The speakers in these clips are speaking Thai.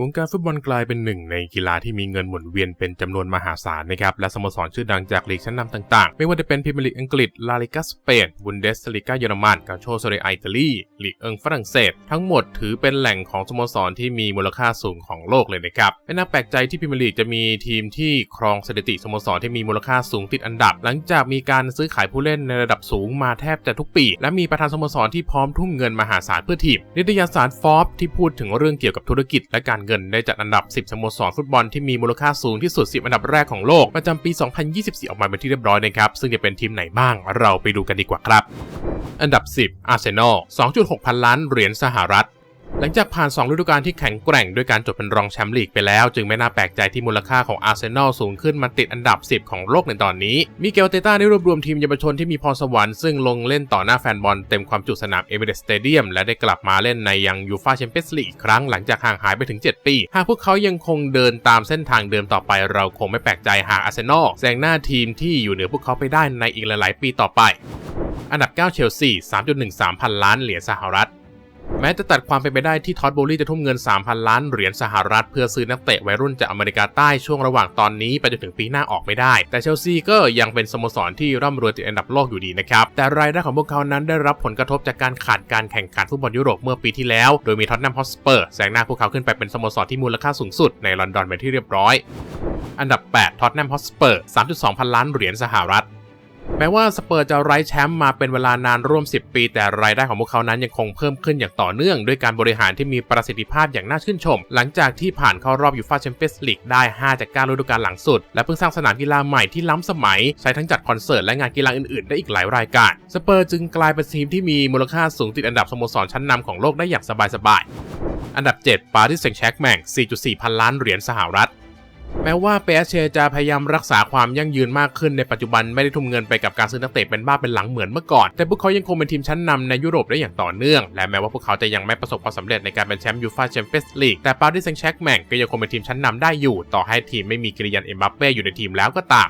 วงการฟุตบอลกลายเป็นหนึ่งในกีฬาที่มีเงินหมุนเวียนเป็นจำนวนมหาศาลนะครับ และสโมสรชื่อดังจากลีกชั้นนำต่างๆ ไม่ว่าจะเป็นพรีเมียร์ลีกอังกฤษ ลาลิกาสเปน บุนเดสลีกาเยอรมัน กาโชโซเรอิตาลี ลีกเอิงฝรั่งเศส ทั้งหมดถือเป็นแหล่งของสโมสรที่มีมูลค่าสูงของโลกเลยนะครับ ไม่น่าแปลกใจที่พรีเมียร์ลีกจะมีทีมที่ครองสถิติสโมสรที่มีมูลค่าสูงติดอันดับ หลังจากมีการซื้อขายผู้เล่นในระดับสูงมาแทบจะทุกปี และมีประธานสโมสรที่พร้อมทุ่มเงินมหาศาลเพื่อทีม นิตยสารฟอร์บที่พูดถึงเรื่องเกี่ยวกับธุรกิจและการเงินได้จัดอันดับ 10สโมสรฟุตบอลที่มีมูลค่าสูงที่สุด 10 อันดับแรกของโลกประจำปี 2024 ออกมาเป็นที่เรียบร้อยนะครับ ซึ่งจะเป็นทีมไหนบ้างเราไปดูกันดีกว่าครับ อันดับ 10อาร์เซนอล 2.6 พันล้านเหรียญสหรัฐ หลังจากผ่าน 2 ฤดูกาลที่แข็งแกร่งด้วยการจบเป็นรองแชมป์ลีกไปแล้ว จึงไม่น่าแปลกใจที่มูลค่าของอาร์เซนอลสูงขึ้นมาติดอันดับ 10 ของโลกในตอนนี้ มิเกลเตต้าได้รวบรวมทีมเยาวชนที่มีพรสวรรค์ซึ่งลงเล่นต่อหน้าแฟนบอลเต็มความจุสนามเอเวอเรสต์สเตเดียมและได้กลับมาเล่นในยังยูฟาแชมเปี้ยนส์ลีกอีกครั้งหลังจากห่างหายไปถึง 7 ปี หากพวกเขายังคงเดินตามเส้นทางเดิมต่อไป เราคงไม่แปลกใจหากอาร์เซนอลแซงหน้าทีมที่อยู่เหนือพวกเขาไปได้ในอีกหลายๆปีต่อไป อันดับ 9 เชลซี 3.13 พันล้านเหรียญสหรัฐ แม้จะตัดความเป็นไปได้ที่ท็อตโบลี่จะทุ่มเงิน 3,000 ล้านเหรียญสหรัฐ เพื่อซื้อนักเตะวัยรุ่นจากอเมริกาใต้ช่วงระหว่างตอนนี้ไปจนถึงปีหน้าออกไม่ได้ แต่เชลซีก็ยังเป็นสโมสรที่ร่ำรวยติดอันดับโลกอยู่ดีนะครับ แต่รายได้ของพวกเขานั้นได้รับผลกระทบจากการขาดการแข่งขันฟุตบอลยุโรปเมื่อปีที่แล้ว โดยมีท็อตแนมฮอสเปอร์แซงหน้าพวกเขาขึ้นไปเป็นสโมสรที่มูลค่าสูงสุดในลอนดอนเป็นที่เรียบร้อยอันดับ 8 ท็อตแนมฮอสเปอร์ 3.2 พันล้านเหรียญสหรัฐ แม้ว่าสเปอร์จะไร้แชมป์มาเป็นเวลานานร่วม 10 ปี แต่รายได้ของพวกเขานั้นยังคงเพิ่มขึ้นอย่างต่อเนื่อง ด้วยการบริหารที่มีประสิทธิภาพอย่างน่าชื่นชม หลังจากที่ผ่านเข้ารอบยูฟาแชมเปี้ยนส์ลีกได้ 5 จาก9ฤดูกาลหลังสุด และเพิ่งสร้างสนามกีฬาใหม่ที่ล้ำสมัย ใช้ทั้งจัดคอนเสิร์ตและงานกีฬาอื่นๆ ได้อีกหลายรายการ สเปอร์จึงกลายเป็นทีมที่มีมูลค่าสูงติดอันดับสโมสรชั้นนำของโลกได้อย่างสบายๆอันดับ 7 ปารีสแซงต์แชร์กแมง4.4 พันล้านเหรียญสหรัฐ แม้ว่าเปเชจะพยายามรักษาความยั่งยืนมากขึ้นในปัจจุบันไม่ได้ทุ่มเงินไปกับการซื้อนักเตะเป็นบ้าเป็นหลังเหมือนเมื่อก่อน แต่พวกเขายังคงเป็นทีมชั้นนำในยุโรปได้อย่างต่อเนื่อง และแม้ว่าพวกเขาจะยังไม่ประสบความสำเร็จในการเป็นแชมป์ยูฟ่าแชมเปี้ยนส์ลีกแต่ปารีสแซงต์แชร์กแมงก็ยังคงเป็นทีมชั้นนำได้อยู่ ต่อให้ทีมไม่มีกิริยันเอ็มบัปเป้อยู่ในทีมแล้วก็ตาม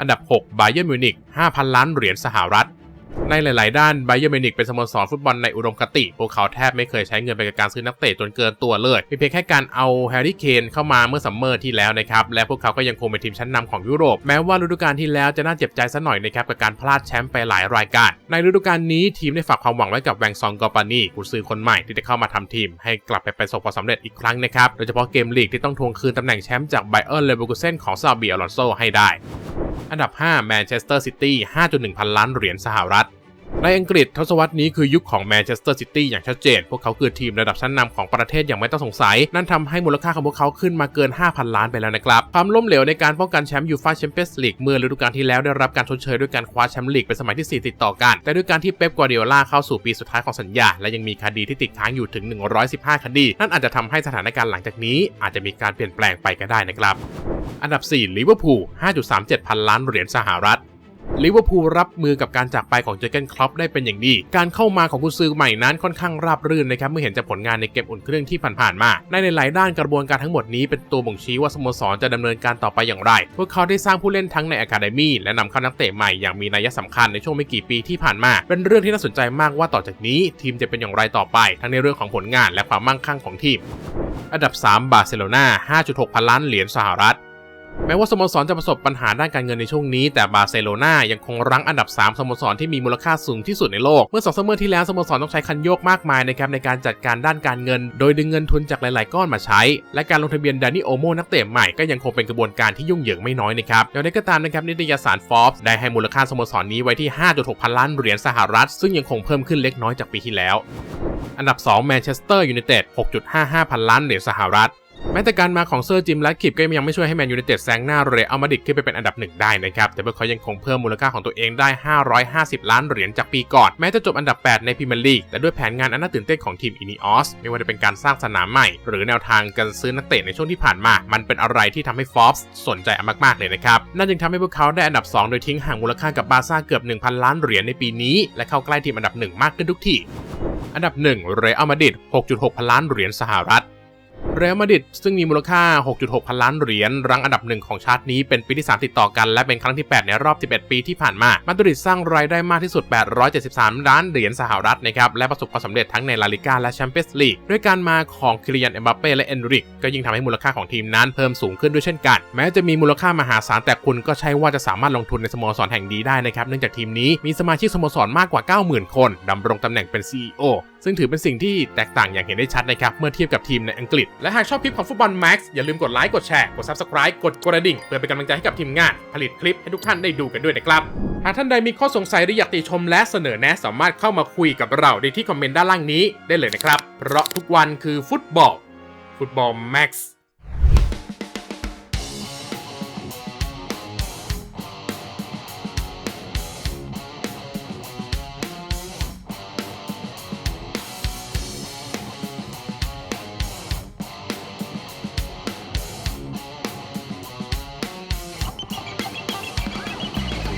อันดับ 6 บาเยิร์มิวนิก5,000 ล้านเหรียญสหรัฐ ในหลาย ๆ ด้านไบเยอร์มิวนิกเป็นสโมสรฟุตบอลในอุดมคติ พวกเขาแทบไม่เคยใช้เงินไปกับการซื้อนักเตะจนเกินตัวเลยมีเพียงแค่การเอาแฮร์รี่เคนเข้ามาเมื่อซัมเมอร์ที่แล้วนะครับและพวกเขาก็ยังคงเป็นทีมชั้นนำของยุโรป แม้ว่าฤดูกาลที่แล้วจะน่าเจ็บใจซะหน่อยนะครับกับการพลาดแชมป์ไปหลายรายการ ในฤดูกาลนี้ทีมได้ฝากความหวังไว้กับแวงซองกอปานีกุซือคนใหม่ที่จะเข้ามาทำทีม ให้กลับไปประสบความสำเร็จอีกครั้งนะครับโดยเฉพาะเกมลีกที่ต้องทวงคืนตำแหน่งแชมป์จากไบเออร์เลเวอร์กูเซนของซาบีอลอนโซให้ได้อันดับ 5 แมนเชสเตอร์ซิตี้ 5.1 พันล้านเหรียญสหรัฐ ในอังกฤษทศวรรษนี้คือยุคของแมนเชสเตอร์ซิตี้อย่างชัดเจน พวกเขาคือทีมระดับชั้นนำของประเทศอย่างไม่ต้องสงสัย นั่นทำให้มูลค่าของพวกเขาขึ้นมาเกิน 5,000 ล้านไปแล้วนะครับ ความล้มเหลวในการป้องกันแชมป์ยูฟ่าแชมเปี้ยนส์ลีกเมื่อฤดูกาลที่แล้วได้รับการชดเชยด้วยการคว้าแชมป์ลีกเป็นสมัยที่ 4 ติดต่อกัน แต่ด้วยการที่เป๊ปกัวเดียล่าเข้าสู่ปีสุดท้ายของสัญญา และยังมีคดีที่ติดค้างอยู่ถึง 115 คดี นั่นอาจจะทำให้สถานการณ์หลังจากนี้ อาจจะมีการเปลี่ยนแปลงไปก็ได้นะครับอันดับ4ลิเวอร์พูล5.37 พันล้านเหรียญสหรัฐ ลิเวอร์พูลรับมือกับการจากไปของเจอเกนคล็อปได้เป็นอย่างดี การเข้ามาของกุนซือใหม่นั้นค่อนข้างราบรื่นนะครับเมื่อเห็นจากผลงานในเกมอุ่นเครื่องที่ผ่านๆมา ในหลายๆด้านกระบวนการทั้งหมดนี้เป็นตัวบ่งชี้ว่าสโมสรจะดำเนินการต่อไปอย่างไร พวกเขาได้สร้างผู้เล่นทั้งในอะคาเดมี่และนำเข้านักเตะใหม่อย่างมีนัยสำคัญในช่วงไม่กี่ปีที่ผ่านมา เป็นเรื่องที่น่าสนใจมากว่าต่อจากนี้ ทีมจะเป็นอย่างไรต่อไป ทั้งในเรื่องของผลงานและความมั่งคั่งของทีม อันดับ 3 บาร์เซโลนา5.6 พันล้านเหรียญสหรัฐ แม้ว่าสโมสรจะประสบปัญหาด้านการเงินในช่วงนี้ แต่บาร์เซโลนายังคงรั้งอันดับ 3สโมสรที่มีมูลค่าสูงที่สุดในโลก เมื่อสองซัมเมอร์ที่แล้วสโมสรต้องใช้คันโยกมากมายนะครับในการจัดการด้านการเงิน โดยดึงเงินทุนจากหลาย ๆ ก้อนมาใช้ และการลงทะเบียนดานิโอโมนักเตะใหม่ก็ยังคงเป็นกระบวนการที่ยุ่งเหยิงไม่น้อยนะครับอย่างไรก็ตามนะครับนิตยสารฟอร์บได้ให้มูลค่าสโมสรนี้ไว้ที่ 5.6 พันล้านเหรียญสหรัฐ ซึ่งยังคงเพิ่มขึ้นเล็กน้อยจากปีที่แล้ว อันดับ2แมนเชสเตอร์ยูไนเต็ด6.55 พันล้านเหรียญสหรัฐ แม้แต่การมาของเซอร์จิมและคิปก็ยังไม่ช่วยให้แมนยูไนเต็ดแซงหน้าเรอัลมาดริดขึ้นไปเป็นอันดับหนึ่งได้นะครับ แต่พวกเขายังคงเพิ่มมูลค่าของตัวเองได้ 550 ล้านเหรียญจากปีก่อน แม้จะจบอันดับ 8 ในพรีเมียร์ลีกแต่ด้วยแผนงานอันน่าตื่นเต้นของทีมอินิออสไม่ว่าจะเป็นการสร้างสนามใหม่ หรือแนวทางการซื้อนักเตะในช่วงที่ผ่านมา มันเป็นอะไรที่ทำให้ฟอร์สนใจมากๆเลยนะครับนั่นจึงทำให้พวกเขาได้อันดับ 2 โดยทิ้งห่างมูลค่ากับบาร์ซ่าเกือบ 1,000 ล้านเหรียญในปีนี้และเข้าใกล้ทีมอันดับหนึ่งมากขึ้นทุกทีอันดับ1เรอัลมาดริด6.6 พันล้านเหรียญสหรัฐ เรอัลมาดริดซึ่งมีมูลค่า 6.6 พันล้านเหรียญรั้งอันดับหนึ่งของชาตินี้เป็นปีที่ 3 ติดต่อกันและเป็นครั้งที่ 8 ในรอบ 11 ปีที่ผ่านมา มาดริดสร้างรายได้มากที่สุด 873 ล้านเหรียญสหรัฐนะครับ และประสบความสำเร็จทั้งในลาลิก้าและแชมเปี้ยนส์ลีกด้วยการมาของคิริยันเอ็มบัปเป้และเอนริก ก็ยิ่งทำให้มูลค่าของทีมนั้นเพิ่มสูงขึ้นด้วยเช่นกัน แม้จะมีมูลค่ามหาศาลแต่คุณก็ใช่ว่าจะสามารถลงทุนในสโมสรแห่งนี้ได้นะครับเนื่องจากทีมนี้มีสมาชิกสโมสรมากกว่า 90,000 คนดำรงตำแหน่งเป็น CEO ซึ่งถือเป็นสิ่งที่แตกต่างอย่างเห็นได้ชัดนะครับ เมื่อเทียบกับทีมในอังกฤษ และหากชอบคลิปของฟุตบอลแม็กซ์อย่าลืมกดไลค์ กดแชร์ กด Subscribe กดกระดิ่ง เพื่อเป็นกำลังใจให้กับทีมงาน ผลิตคลิปให้ทุกท่านได้ดูกันด้วยนะครับ หากท่านใดมีข้อสงสัยหรืออยากติชมและเสนอแนะสามารถเข้ามาคุยกับเราได้ที่คอมเมนต์ด้านล่างนี้ได้เลยนะครับ เพราะทุกวันคือฟุตบอลฟุตบอลแม็กซ์